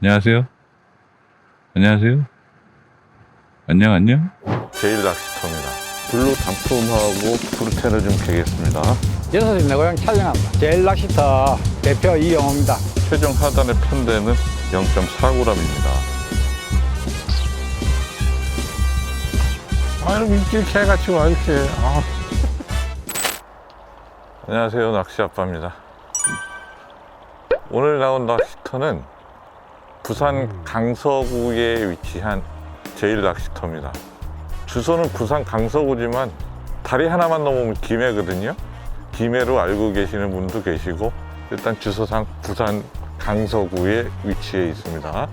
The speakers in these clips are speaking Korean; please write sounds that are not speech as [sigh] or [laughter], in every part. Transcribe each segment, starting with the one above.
안녕하세요. 안녕하세요. 안녕, 안녕. 제일 낚시터입니다. 블루 단품하고 브루텐을 좀 개겠습니다. 여섯이 내 고향 촬영합니다. 제일 낚시터 대표 이영호입니다. 최종 하단의 편대는 0.4g입니다. 아유, 민길 개같이 와, 이렇게. 아. 안녕하세요, 낚시 아빠입니다. 오늘 나온 낚시터는 부산 강서구에 위치한 제일 낚시터입니다. 주소는 부산 강서구지만 다리 하나만 넘으면 김해거든요. 김해로 알고 계시는 분도 계시고 일단 주소상 부산 강서구에 위치해 있습니다.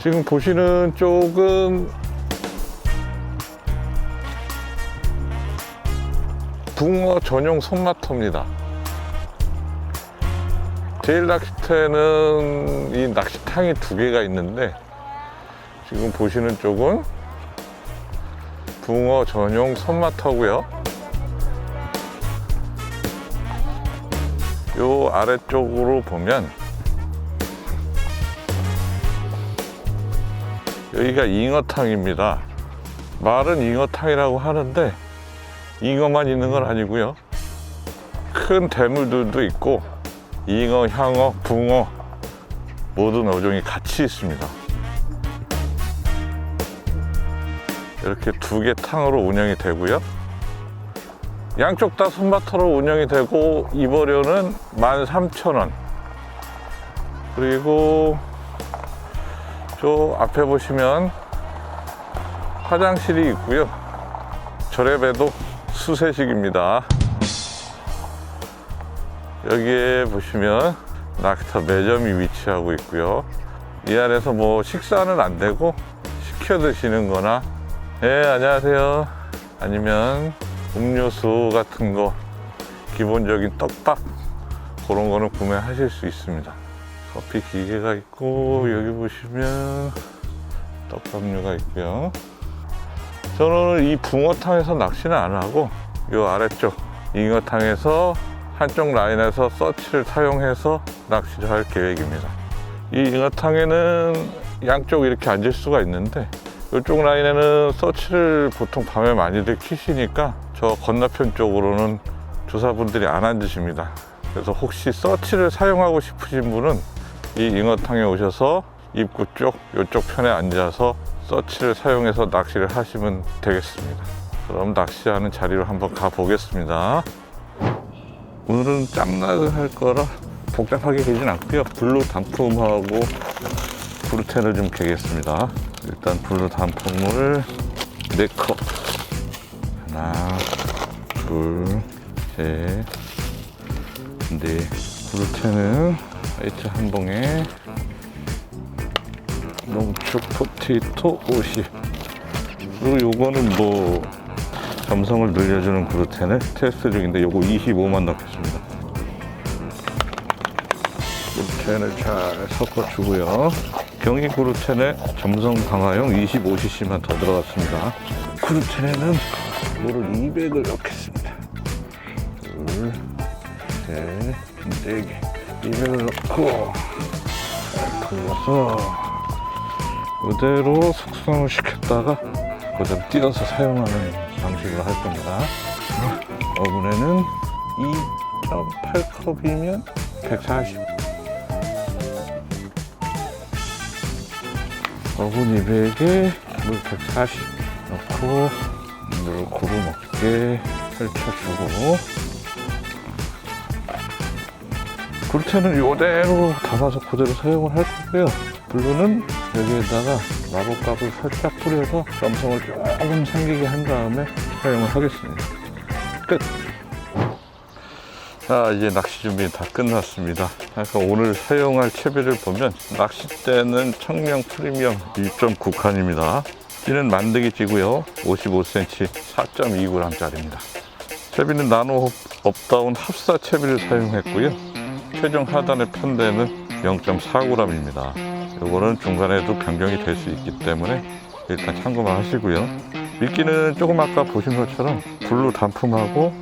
지금 보시는 쪽은 붕어 전용 손마터입니다. 제일 낚시터에는 이 낚시탕이 두 개가 있는데 지금 보시는 쪽은 붕어 전용 손마터고요. 요 아래쪽으로 보면 여기가 잉어탕입니다. 말은 잉어탕이라고 하는데 잉어만 있는 건 아니고요. 큰 대물들도 있고 잉어, 향어, 붕어 모든 어종이 같이 있습니다. 이렇게 두 개 탕으로 운영이 되고요. 양쪽 다 손바터로 운영이 되고 입어료는 13,000원. 그리고 저 앞에 보시면 화장실이 있고요. 저랩에도 수세식입니다. 여기에 보시면 낚시터 매점이 위치하고 있고요. 이 안에서 뭐 식사는 안 되고 시켜 드시는 거나 네, 안녕하세요. 아니면 음료수 같은 거 기본적인 떡밥 그런 거는 구매하실 수 있습니다. 커피 기계가 있고 여기 보시면 떡밥류가 있고요. 저는 이 붕어탕에서 낚시는 안 하고 이 아래쪽 잉어탕에서 한쪽 라인에서 서치를 사용해서 낚시를 할 계획입니다. 이 잉어탕에는 양쪽 이렇게 앉을 수가 있는데 이쪽 라인에는 서치를 보통 밤에 많이들 키시니까 저 건너편 쪽으로는 조사분들이 안 앉으십니다. 그래서 혹시 서치를 사용하고 싶으신 분은 이 잉어탕에 오셔서 입구 쪽, 이쪽 편에 앉아서 서치를 사용해서 낚시를 하시면 되겠습니다. 그럼 낚시하는 자리로 한번 가보겠습니다. 오늘은 짬낚을 할 거라 복잡하게 되진 않고요. 블루 단품하고 브루텐을 좀 개겠습니다. 일단 블루 단품을 4컵 하나 둘셋넷 브루텐은 화이트 한 봉에 농축 포테이토 50 그리고 요거는 뭐 점성을 늘려주는 글루텐을 테스트 중인데 요거 25만 넣겠습니다. 글루텐을 잘 섞어주고요. 경이 글루텐에 점성 강화용 25cc만 더 들어갔습니다. 글루텐에는 물을 200을 넣겠습니다. 둘, 셋, 네 개. 200을 넣고 잘 돌려서 그대로 숙성을 시켰다가 그대로 띄어서 사용하는 방 식으로 할 겁니다. 어분에는 2.8컵이면 140. 어분 200에 물 140 넣고 물을 고루 먹게 펼쳐주고 글루텐은 이대로 담아서 그대로 사용을 할 거고요. 블루는 여기에다가 마법가루 살짝 뿌려서 점성을 조금 생기게 한 다음에 사용을 하겠습니다. 끝! 자, 이제 낚시 준비 다 끝났습니다. 그러니까 오늘 사용할 채비를 보면 낚싯대는 청명 프리미엄 1.9칸입니다. 찌는 만드기 찌고요. 55cm 4.2g짜리입니다. 채비는 나노 업다운 합사 채비를 사용했고요. 최종 하단의 편대는 0.4g입니다. 요거는 중간에도 변경이 될 수 있기 때문에 일단 참고만 하시고요. 미끼는 조금 아까 보신 것처럼 블루 단품하고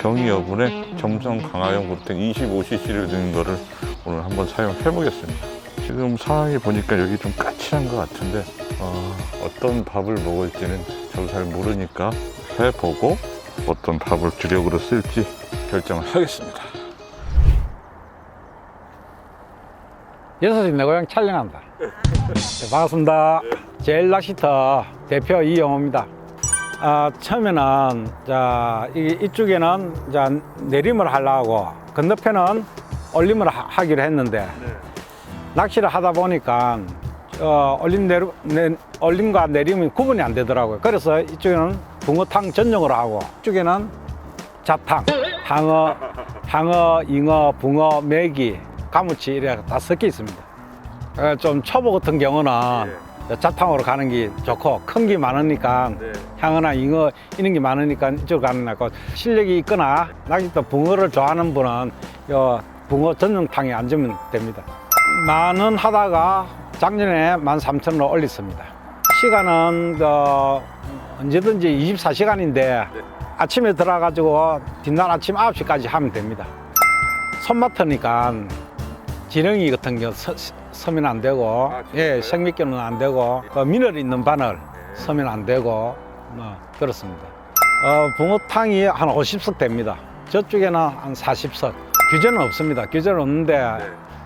경이 여분에 점성 강화용 굴땡 25cc를 넣은 거를 오늘 한번 사용해 보겠습니다. 지금 상황이 보니까 여기 좀 까칠한 것 같은데 어, 어떤 밥을 먹을지는 저도 잘 모르니까 해보고 어떤 밥을 주력으로 쓸지 결정을 하겠습니다. 여섯 시내 고향 촬영한다. 네, 반갑습니다. 제일 낚시터 대표 이영호입니다. 아, 처음에는 자 이, 이쪽에는 자 내림을 하려고 건너편은 올림을 하, 하기로 했는데 낚시를 하다 보니까 어, 올림 내리, 내, 올림과 내림이 구분이 안 되더라고요. 그래서 이쪽에는 붕어탕 전용으로 하고 이쪽에는 잡탕, 항어, 항어, 잉어, 붕어, 메기, 가무치 이래 다 섞여 있습니다. 어, 좀 초보 같은 경우는 잡탕으로 가는 게 좋고 큰 게 많으니까 향어나 잉어 이런 게 많으니까 이쪽으로 가는 게 낫고 실력이 있거나 낚시터 붕어를 좋아하는 분은 요 붕어 전용탕에 앉으면 됩니다. 만 원 하다가 작년에 만 삼천 원을 올렸습니다. 시간은 어, 언제든지 24시간인데 아침에 들어가지고 뒷날 아침 9시까지 하면 됩니다. 손마트니까 지렁이 같은 경우 서, 서면 안 되고 아? 예 생미견은 안 되고 그 미늘 있는 바늘 서면 안 되고 뭐 그렇습니다. 어, 붕어탕이 한 50석 됩니다. 저쪽에는 한 40석. 규제는 없습니다. 규제는 없는데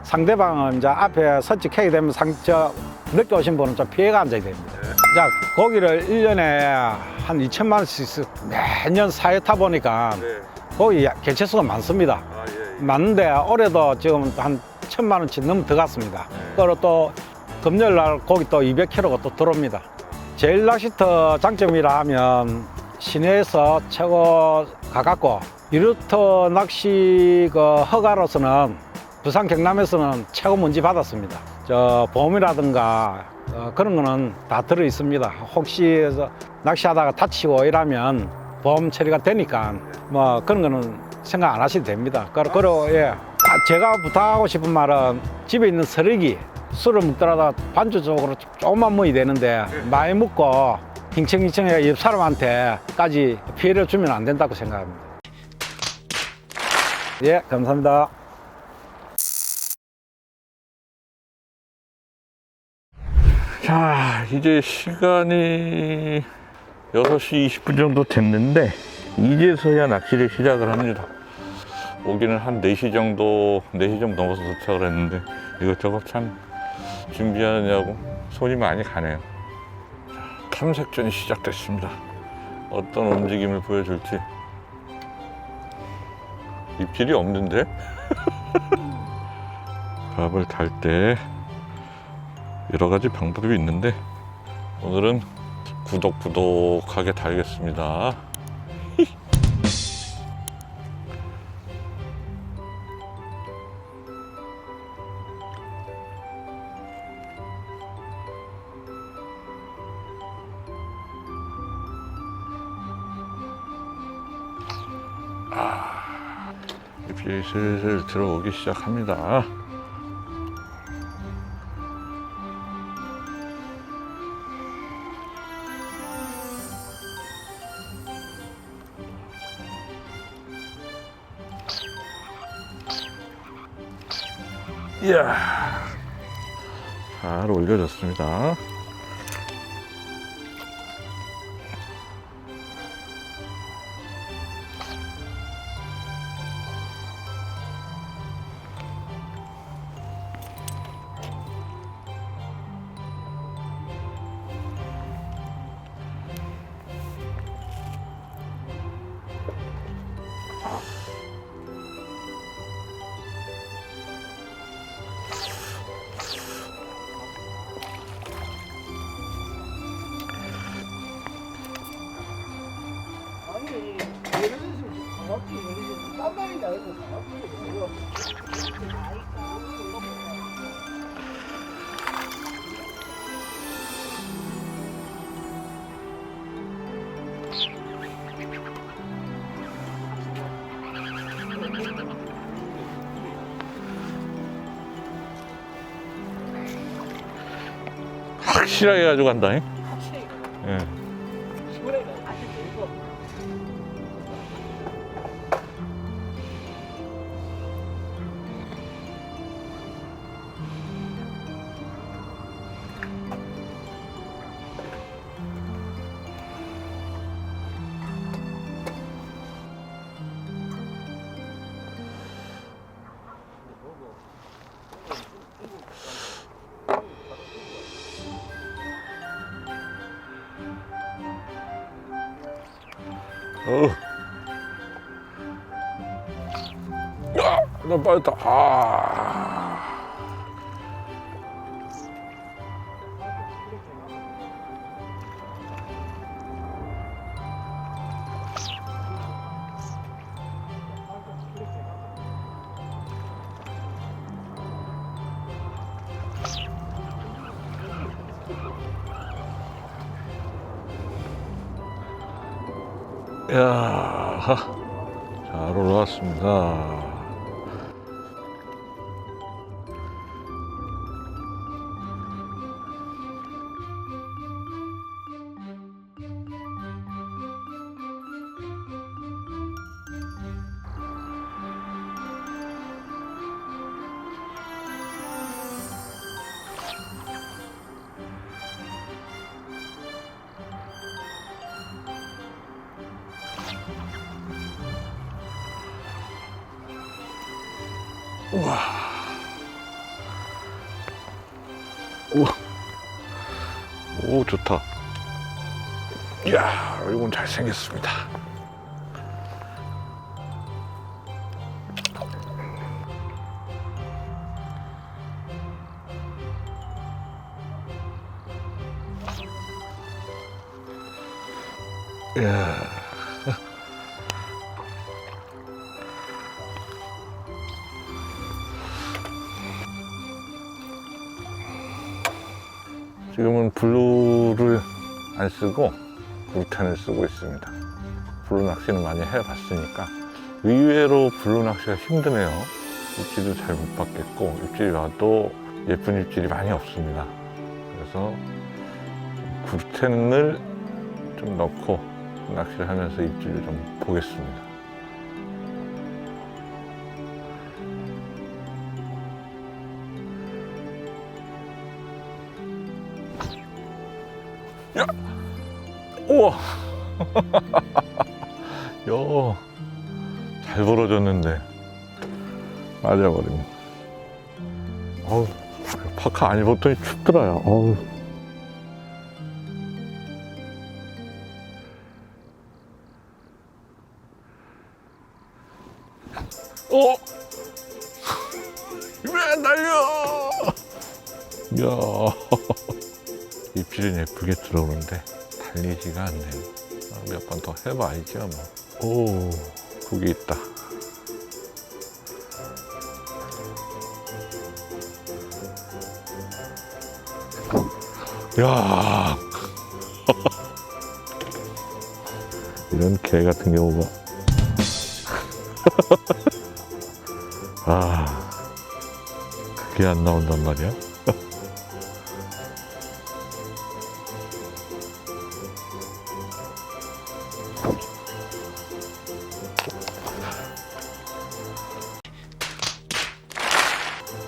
상대방은 이제 앞에 서찍하게 되면 상, 저, 늦게 오신 분은 좀 피해가 앉아야 됩니다. 자, 고기를 1년에 한 2천만 원씩 매년 사회 타 보니까 고기 개체수가 많습니다. 많은데 올해도 지금 한 천만 원치 넘어 들어갔습니다. 그리고 또 금요일 날 고기 또 200kg가 또 들어옵니다. 제일 낚시터 장점이라 하면 시내에서 최고 가깝고 이루터 낚시 그 허가로서는 부산 경남에서는 최고 문지 받았습니다. 저 보험이라든가 어, 그런 거는 다 들어 있습니다. 혹시 저 낚시하다가 다치고 이러면 보험 처리가 되니까 뭐 그런 거는 생각 안 하셔도 됩니다. 그리고 예. 아, 제가 부탁하고 싶은 말은 집에 있는 쓰레기 술을 먹더라도 반주적으로 조금만 먹어야 되는데 많이 먹고 힝청힝청해 옆 사람한테까지 피해를 주면 안 된다고 생각합니다. 예, 감사합니다. 자, 이제 시간이 6시 20분 정도 됐는데, 이제서야 낚시를 시작을 합니다. 오기는 한 4시 정도, 4시 정도 넘어서 도착을 했는데, 이것저것 참 준비하느냐고 손이 많이 가네요. 자, 탐색전이 시작됐습니다. 어떤 움직임을 보여줄지. 입질이 없는데? [laughs] 밥을 달 때, 여러 가지 방법이 있는데 오늘은 구독구독하게 달겠습니다. 아, 입질이 슬슬 들어오기 시작합니다. 이야 잘 올려졌습니다 확실하게 가지고 간다 예. 어. 야, 나 빠졌다. 아. 야, 잘 올라왔습니다. 오, 좋다. 이야, 이건 잘생겼습니다. 이야. 지금은 블루를 안 쓰고 굴텐을 쓰고 있습니다. 블루 낚시는 많이 해봤으니까 의외로 블루 낚시가 힘드네요. 입질도 잘 못 받겠고 입질이 와도 예쁜 입질이 많이 없습니다. 그래서 굴텐을 좀 넣고 낚시를 하면서 입질을 좀 보겠습니다. 우와! [laughs] 야, 잘 벌어졌는데. 맞아버리네. 어우, 파카 안 입었더니 춥더라요. 어우. 어? 왜 날려? 야 [laughs] 입질은 예쁘게 들어오는데 달리지가 않네요. 몇 번 더 해봐야죠, 뭐. 오, 그게 있다. 야 [laughs] 이런 개 같은 경우가. [laughs] 아, 그게 안 나온단 말이야?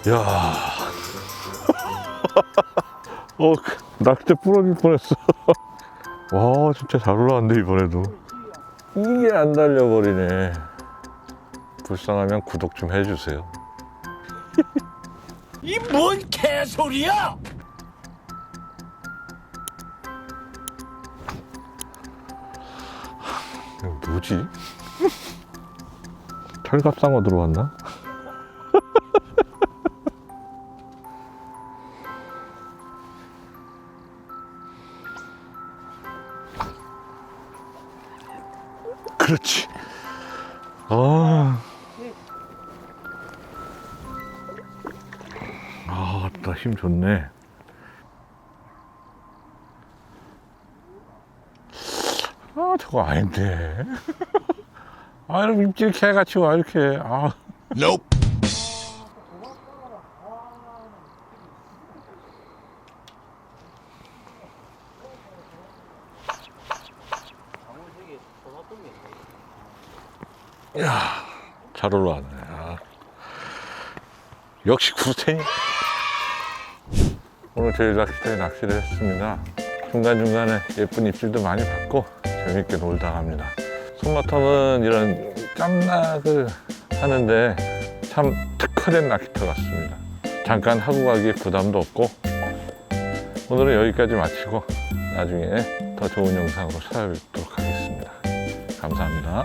야. [laughs] 어, 그 낚싯대 부러질 뻔했어. [laughs] 와, 진짜 잘 올라왔는데, 이번에도. 이게 안 달려버리네. 불쌍하면 구독 좀 해주세요. [laughs] 이 뭔 개소리야! 이거 뭐지? 철갑상어 들어왔나? 힘 좋네. 아, 저거 아닌데. 아, 이런 입질 개같이 와, 이렇게. 아. Nope. 잘 올라왔네. 아. 역시 구텐이. 오늘 저희 낚시터에 낚시를 했습니다. 중간중간에 예쁜 입질도 많이 받고 재밌게 놀다 갑니다. 손마텀은 이런 깜락을 하는데 참 특화된 낚시터 같습니다. 잠깐 하고 가기 부담도 없고 오늘은 여기까지 마치고 나중에 더 좋은 영상으로 찾아뵙도록 하겠습니다. 감사합니다.